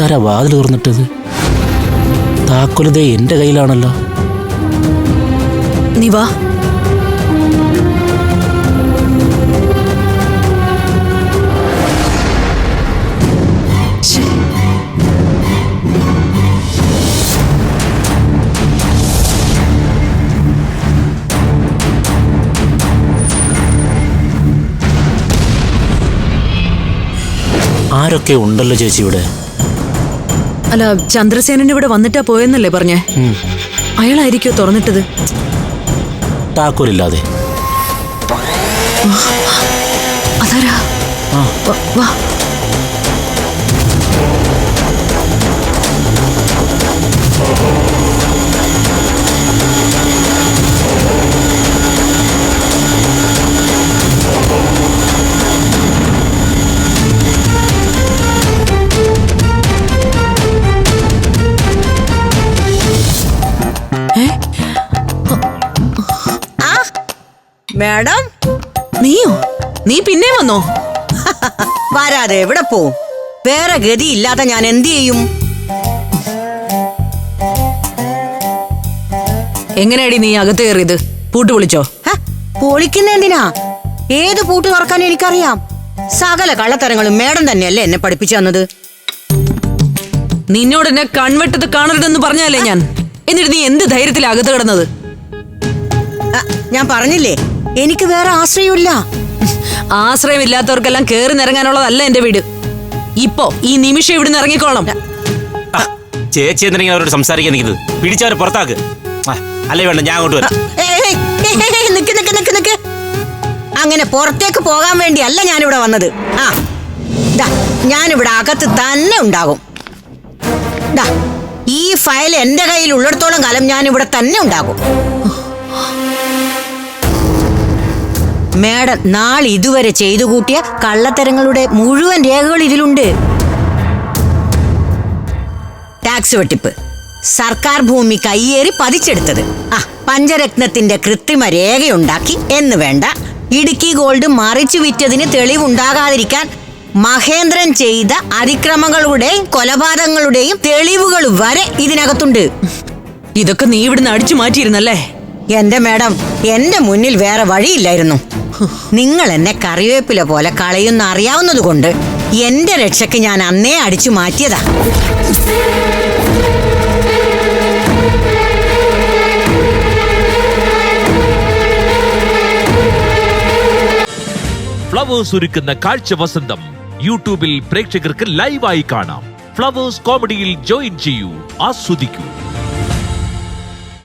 ഇതാരാ വാതിൽ തുറന്നിട്ടത്? താക്കോലിതേ എന്റെ കയ്യിലാണല്ലോ. നീ വാ. ആരൊക്കെ ഉണ്ടല്ലോ ചേച്ചി ഇവിടെ? അല്ല ചന്ദ്രസേനൻ ഇവിടെ വന്നിട്ടാ പോയെന്നല്ലേ പറഞ്ഞേ. അയാളായിരിക്കോ തുറന്നിട്ടത്? താക്കോലില്ലാതെ. അതാരാ? വ- മാഡം? നീയോ? നീ പിന്നെ വന്നോ? വരാതെ എവിടെ പോവും വേറെ ഗതി ഇല്ലാതെ ഞാൻ എന്ത് ചെയ്യും? എങ്ങനെയാടി നീ അകത്ത് കയറിയത്? പൂട്ട് വിളിച്ചോ? പൊളിക്കുന്നെന്തിനാ ഏത് പൂട്ട് തുറക്കാൻ എനിക്കറിയാം. സകല കള്ളത്തരങ്ങളും മേഡം തന്നെയല്ലേ എന്നെ പഠിപ്പിച്ചു തന്നത്. നിന്നോട് എന്നെ കൺവെട്ടത് കാണരുതെന്ന് പറഞ്ഞല്ലേ ഞാൻ? എന്നിട്ട് നീ എന്ത് ധൈര്യത്തിലാ അകത്ത് കിടന്നത്? ഞാൻ പറഞ്ഞില്ലേ? എനിക്ക് വേറെ ആശ്രയമില്ല ആശ്രയമില്ലാത്തവർക്കെല്ലാം കേറി നിറങ്ങാനുള്ളതല്ല എന്റെ വീട്. ഇപ്പോ ഈ നിമിഷം ഇവിടുന്ന് ഇറങ്ങിക്കോളാം ചേച്ചി എന്തിനാ അവരോട് സംസാരിക്കാൻ നിൽക്കുന്നത്? പിടിച്ചവരെ പുറത്താക്ക്. ആ, അല്ലേ വേണ്ട ഞാൻ അങ്ങോട്ട് വരാം. ഏയ്, ഏയ്, ഏയ്, ഏയ്, ഏയ്, നിക്ക് നിക്ക് നിക്ക് നിക്ക്. അങ്ങനെ പുറത്തേക്ക് പോകാൻ വേണ്ടിയല്ല ഞാനിവിടെ വന്നത്. ആ ദാ ഞാനിവിടെ അകത്ത് തന്നെ ഉണ്ടാകും. ദാ ഈ ഫയൽ എന്റെ കയ്യിൽ ഉള്ളിടത്തോളം കാലം ഞാൻ ഇവിടെ തന്നെ ഉണ്ടാകും. മേഡം നാളെ ഇതുവരെ ചെയ്തു കൂട്ടിയ കള്ളത്തരങ്ങളുടെ മുഴുവൻ രേഖകൾ ഇതിലുണ്ട്. ടാക്സ് വെട്ടിപ്പ്. സർക്കാർ ഭൂമി കയ്യേറി പതിച്ചെടുത്തത്. ആ പഞ്ചരത്നത്തിന്റെ കൃത്രിമ രേഖയുണ്ടാക്കി. എന്ന് വേണ്ട. ഇടുക്കി ഗോൾഡ് മറിച്ചു വിറ്റതിന് തെളിവുണ്ടാകാതിരിക്കാൻ മഹേന്ദ്രൻ ചെയ്ത അതിക്രമങ്ങളുടെയും കൊലപാതകങ്ങളുടെയും തെളിവുകൾ വരെ ഇതിനകത്തുണ്ട്. ഇതൊക്കെ നീ ഇവിടുന്ന് അടിച്ചു മാറ്റിയിരുന്നല്ലേ? എന്റെ മേഡം എന്റെ മുന്നിൽ വേറെ വഴിയില്ലായിരുന്നു. നിങ്ങൾ എന്നെ കറിവേപ്പില പോലെ കളയുന്ന അറിയാവുന്നത് കൊണ്ട് എന്റെ രക്ഷയ്ക്ക് ഞാൻ അന്നേ അടിച്ചു മാറ്റിയതാ. ഫ്ലവേഴ്സ് ഒരുക്കുന്ന കാഴ്ച വസന്തം യൂട്യൂബിൽ പ്രേക്ഷകർക്ക് ലൈവായി കാണാം. ഫ്ലവേഴ്സ് കോമഡിയിൽ ജോയിൻ ചെയ്യൂ ആസ്വദിക്കൂ.